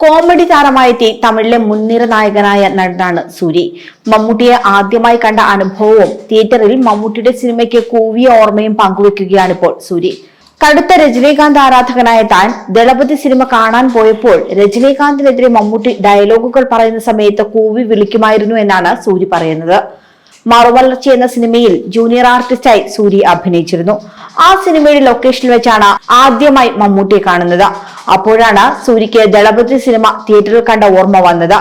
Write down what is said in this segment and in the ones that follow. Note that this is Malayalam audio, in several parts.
കോമഡി താരമായെത്തി തമിഴിലെ മുൻനിര നായകനായ നടനാണ് സൂരി. മമ്മൂട്ടിയെ ആദ്യമായി കണ്ട അനുഭവവും തിയേറ്ററിൽ മമ്മൂട്ടിയുടെ സിനിമയ്ക്ക് കൂവിയ ഓർമ്മയും പങ്കുവെക്കുകയാണിപ്പോൾ സൂരി. കടുത്ത രജനീകാന്ത് ആരാധകനായ താൻ ദളപതി സിനിമ കാണാൻ പോയപ്പോൾ രജനീകാന്തിനെതിരെ മമ്മൂട്ടി ഡയലോഗുകൾ പറയുന്ന സമയത്ത് കൂവി വിളിക്കുമായിരുന്നു എന്നാണ് സൂരി പറയുന്നത്. മറുവളർച്ച എന്ന സിനിമയിൽ ജൂനിയർ ആർട്ടിസ്റ്റായി സൂരി അഭിനയിച്ചിരുന്നു. ആ സിനിമയുടെ ലൊക്കേഷനിൽ വെച്ചാണ് ആദ്യമായി മമ്മൂട്ടിയെ കാണുന്നത്. അപ്പോഴാണ് സൂര്യക്ക് ദളപതി സിനിമ തിയേറ്ററിൽ കണ്ട ഓർമ്മ വന്നത്.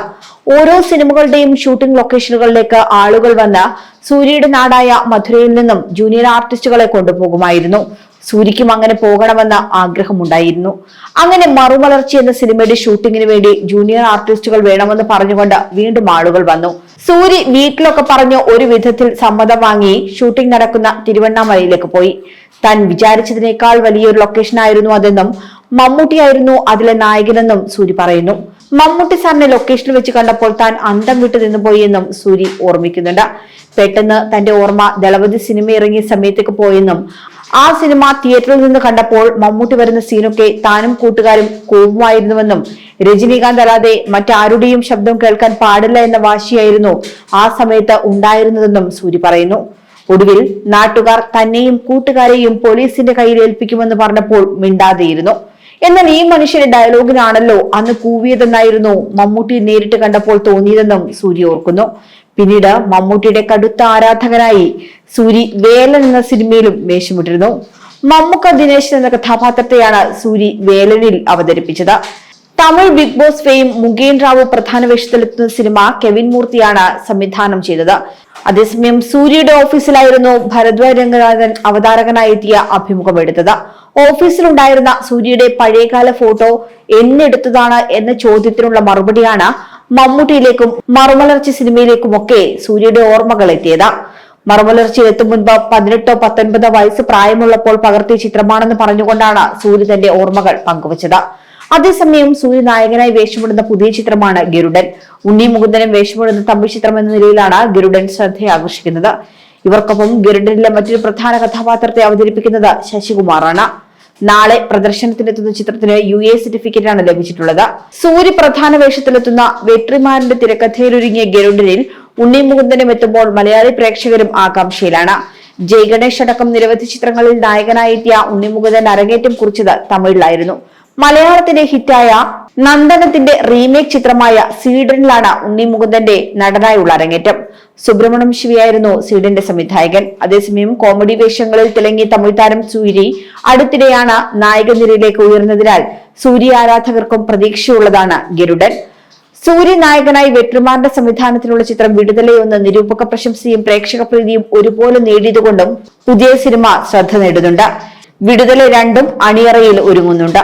ഓരോ സിനിമകളുടെയും ഷൂട്ടിംഗ് ലൊക്കേഷനുകളിലേക്ക് ആളുകൾ വന്ന് സൂര്യയുടെ നാടായ മധുരയിൽ നിന്നും ജൂനിയർ ആർട്ടിസ്റ്റുകളെ കൊണ്ടുപോകുമായിരുന്നു. സൂര്യക്കും അങ്ങനെ പോകണമെന്ന് ആഗ്രഹമുണ്ടായിരുന്നു. അങ്ങനെ മറുവളർച്ച എന്ന സിനിമയുടെ ഷൂട്ടിങ്ങിന് വേണ്ടി ജൂനിയർ ആർട്ടിസ്റ്റുകൾ വേണമെന്ന് പറഞ്ഞുകൊണ്ട് വീണ്ടും ആളുകൾ വന്നു. സൂരി വീട്ടിലൊക്കെ പറഞ്ഞ് ഒരു വിധത്തിൽ സമ്മതം വാങ്ങി ഷൂട്ടിംഗ് നടക്കുന്ന തിരുവണ്ണാമലയിലേക്ക് പോയി. താൻ വിചാരിച്ചതിനേക്കാൾ വലിയൊരു ലൊക്കേഷൻ ആയിരുന്നു അതെന്നും മമ്മൂട്ടിയായിരുന്നു അതിലെ നായകനെന്നും സൂരി പറയുന്നു. മമ്മൂട്ടി സാറിനെ ലൊക്കേഷനിൽ വെച്ച് കണ്ടപ്പോൾ താൻ അന്തം വിട്ടു നിന്നുപോയി എന്നും സൂരി ഓർമ്മിക്കുന്നുണ്ട്. പെട്ടെന്ന് തന്റെ ഓർമ്മ ദളപതി സിനിമ ഇറങ്ങിയ സമയത്തേക്ക് പോയെന്നും ആ സിനിമ തിയേറ്ററിൽ നിന്ന് കണ്ടപ്പോൾ മമ്മൂട്ടി വരുന്ന സീനൊക്കെ താനും കൂട്ടുകാരും കോവുമായിരുന്നുവെന്നും രജനീകാന്ത് അല്ലാതെ മറ്റാരുടെയും ശബ്ദം കേൾക്കാൻ പാടില്ല എന്ന വാശിയായിരുന്നു ആ സമയത്ത് ഉണ്ടായിരുന്നതെന്നും സൂരി പറയുന്നു. ഒടുവിൽ നാട്ടുകാർ തന്നെയും കൂട്ടുകാരെയും പോലീസിന്റെ കയ്യിൽ ഏൽപ്പിക്കുമെന്ന് പറഞ്ഞപ്പോൾ മിണ്ടാതെയിരുന്നു. എന്നാൽ ഈ മനുഷ്യന്റെ ഡയലോഗിനാണല്ലോ അന്ന് കൂവിയതെന്നായിരുന്നു മമ്മൂട്ടി നേരിട്ട് കണ്ടപ്പോൾ തോന്നിയതെന്നും സൂര്യ ഓർക്കുന്നു. പിന്നീട് മമ്മൂട്ടിയുടെ കടുത്ത ആരാധകരായി സൂരി വേലൻ എന്ന സിനിമയിലും വേഷമിട്ടിരുന്നു. മമ്മൂക്ക ദിനേശൻ എന്ന കഥാപാത്രത്തെയാണ് സൂരി വേലനിൽ അവതരിപ്പിച്ചത്. Tamil Big Boss fame Mugen Rao പ്രധാന വേഷത്തിലെത്തുന്ന സിനിമ കെവിൻ മൂർത്തിയാണ് സംവിധാനം ചെയ്തത്. അതേസമയം സൂര്യയുടെ ഓഫീസിലായിരുന്നു ഭരദ്വാജ് രംഗനാഥൻ അവതാരകനായി എത്തിയ അഭിമുഖമെടുത്തത് ഓഫീസിലുണ്ടായിരുന്ന സൂര്യയുടെ പഴയകാല ഫോട്ടോ എന്നെടുത്തതാണ് എന്ന ചോദ്യത്തിനുള്ള മറുപടിയാണ് മമ്മൂട്ടിയിലേക്കും മറുമലർച്ചി സിനിമയിലേക്കുമൊക്കെ സൂര്യയുടെ ഓർമ്മകൾ എത്തിയത്. മറുമലർച്ചയിൽ എത്തും മുൻപ് പതിനെട്ടോ പത്തൊൻപതോ വയസ്സ് പ്രായമുള്ളപ്പോൾ പകർത്തിയ ചിത്രമാണെന്ന് പറഞ്ഞുകൊണ്ടാണ് സൂര്യ തന്റെ ഓർമ്മകൾ പങ്കുവച്ചത്. അതേസമയം സൂര്യ നായകനായി വേഷമിടുന്ന പുതിയ ചിത്രമാണ് ഗരുഡൻ. ഉണ്ണി മുകുന്ദനും വേഷമിടുന്ന തമ്പി ചിത്രം എന്ന നിലയിലാണ് ഗരുഡൻ ശ്രദ്ധയെ ആകർഷിക്കുന്നത്. ഇവർക്കൊപ്പം ഗരുഡനിലെ മറ്റൊരു പ്രധാന കഥാപാത്രത്തെ അവതരിപ്പിക്കുന്നത് ശശികുമാറാണ്. നാളെ പ്രദർശനത്തിനെത്തുന്ന ചിത്രത്തിന് യു എ സർട്ടിഫിക്കറ്റ് ആണ് ലഭിച്ചിട്ടുള്ളത്. സൂര്യ പ്രധാന വേഷത്തിലെത്തുന്ന വെട്രിമാരന്റെ തിരക്കഥയിലൊരുങ്ങിയ ഗരുഡനിൽ ഉണ്ണി മുകുന്ദനും എത്തുമ്പോൾ മലയാളി പ്രേക്ഷകരും ആകാംക്ഷയിലാണ്. ജയഗണേഷ് അടക്കം നിരവധി ചിത്രങ്ങളിൽ നായകനായെത്തിയ ഉണ്ണിമുകുന്ദൻ അരങ്ങേറ്റം കുറിച്ചത് തമിഴിലായിരുന്നു. മലയാളത്തിലെ ഹിറ്റായ നന്ദനത്തിന്റെ റീമേക്ക് ചിത്രമായ സീഡനിലാണ് ഉണ്ണി മുകുന്ദന്റെ നടനായുള്ള അരങ്ങേറ്റം. സുബ്രഹ്മണ്യം ശിവയായിരുന്നു സീഡന്റെ സംവിധായകൻ. അതേസമയം കോമഡി വേഷങ്ങളിൽ തിളങ്ങിയ തമിഴ് താരം സൂരി അടുത്തിടെയാണ് നായക നിരയിലേക്ക് ഉയർന്നതിനാൽ സൂര്യ ആരാധകർക്കും പ്രതീക്ഷയുള്ളതാണ് ഗരുഡൻ. സൂര്യ നായകനായി വെട്രിമാറിന്റെ സംവിധാനത്തിലുള്ള ചിത്രം വിടുതലയൊന്ന് നിരൂപക പ്രശംസയും പ്രേക്ഷക പ്രീതിയും ഒരുപോലെ നേടിയതുകൊണ്ടും പുതിയ സിനിമ ശ്രദ്ധ നേടുന്നുണ്ട്. വിടുതല രണ്ടും അണിയറയിൽ ഒരുങ്ങുന്നുണ്ട്.